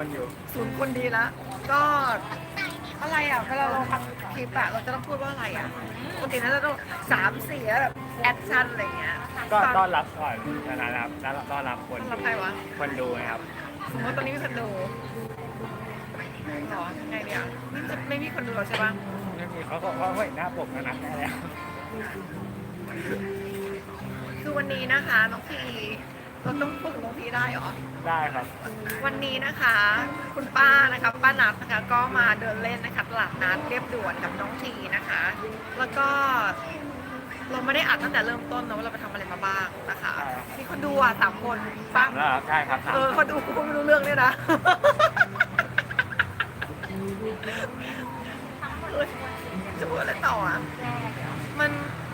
มันอยู่ศูนย์คนดีละก็อะไรอะเวลาเราทำคลิปอะเราจะต้องพูดว่าอะไรอะปกติน่าจะต้องสามเสียแบบแอคชั่นอะไรเงี้ยก็ฟังต้อนรับก่อนนะครับแล้วต้อนรับคนต้อนรับใครวะคนดูนะครับสมมติตอนนี้มีคนดูหรอไงเนี่ยไม่จะไม่มีคนดูหรอกใช่ปะไม่มีเขาก็เขาเห็นหน้าปกแล้วนะได้แล้วคือวันนี้นะคะน้องพี เราต้องพูดกับน้องพีได้เหรอ ได้ครับ วันนี้นะคะ คุณป้านะคะป้านัทนะคะก็มาเดินเล่นนะคะตลาดนัดเรียบด่วนกับน้องทีนะคะ แล้วก็เราไม่ได้อัดตั้งแต่เริ่มต้นนะว่าเราไปทำอะไรมาบ้างนะคะใช่ครับ มีคนดูอะสามคนป้าถามแล้วเหรอใช่ครับถามเออคนดูกูไม่รู้เรื่องด้วยนะเออจะพูดอะไรต่ออะมัน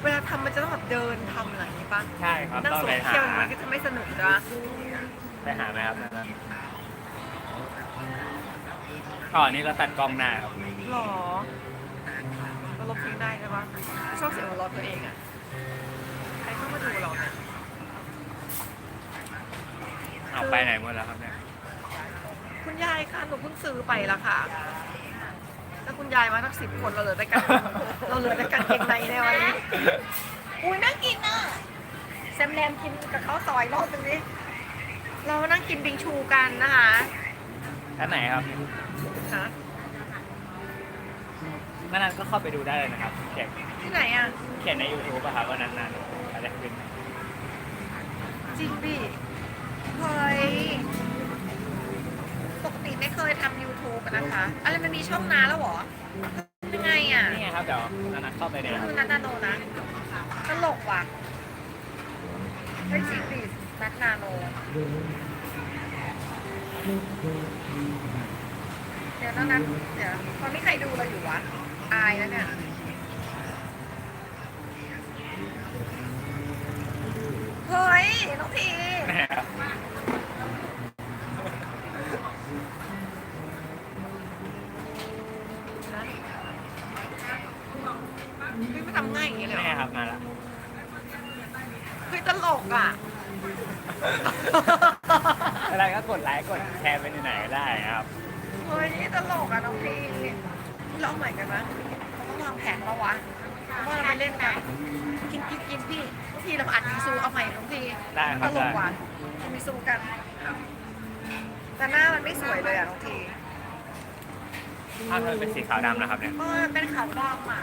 เวลาทำมันจะต้องแบบเดินทำอะไรอย่างนี้ป่ะใช่ครับนั่งต้องโซไปหาเชียลมันก็จะไม่สนุกจ้ะไปหาไหมครับนั่นอ๋อนี่เราตัดกล้องหน้าครับหรอเราลบทิ้งได้ใช่ปะชอบเสียงหัวเราะตัวเองอะใครเข้ามาดูเราเนี่ยเอาไปไหนหมดแล้วครับเนี่ยคุณยายค่ะหนูเพิ่งซื้อไปละค่ะถ้า คุณยายมาสักสิบคนเราเหลือแต่กัน เราเหลือแต่กันเกงในในวันนี้อุ้ยน่ากินอะแซมแรมกินกับข้าวซอยรอบตรงนี้เรามานั่งกินบิงชูกันนะคะอันไหนครับฮะนั่นนั้นก็เข้าไปดูได้เลยนะครับเขียนที่ไหนอะ เขียนใน YouTube อะครับว่านั้นนั้นอาจจะขึ้นจริงดิ เคยทำ YouTube อะนะคะ อะไรมันมีช่องน้าแล้วเหรอยังไงอะนี่ไงครับเดี๋ยวนันนันเข้าไปเลยนะคือนัทนาโนนะ ตลกว่ะเฮ้ยจริงดินัทนาโนเดี๋ยวนะนัทเดี๋ยวตอนนี้ใครดูเราอยู่วะ อายแล้วเนี่ยเฮ้ยน้องพี เฮ้ยไม่ทำง่ายอย่างนี้เลยนี่เหรไงอครับมาแล้วเฮ้ยตลกอะ อะไรก็กดไลค์กดแชร์ไปไหนๆก็ได้นะครับ เฮ้ยนี่ตลกอะน้องพีเราใหม่กันนะเราต้องวางแผนแล้ววะว่าเราไปเล่นกันกินกินกินพี่บางทีเราอัดมิซูเอาใหม่น้องพีได้คตรับลได้กว่ะกินมิซูกัน แต่หน้ามันไม่สวยเลยอะน้องพีภาพมันเป็นสีขาวดำนะครับเนี่ยเออเป็นขาวดำอะ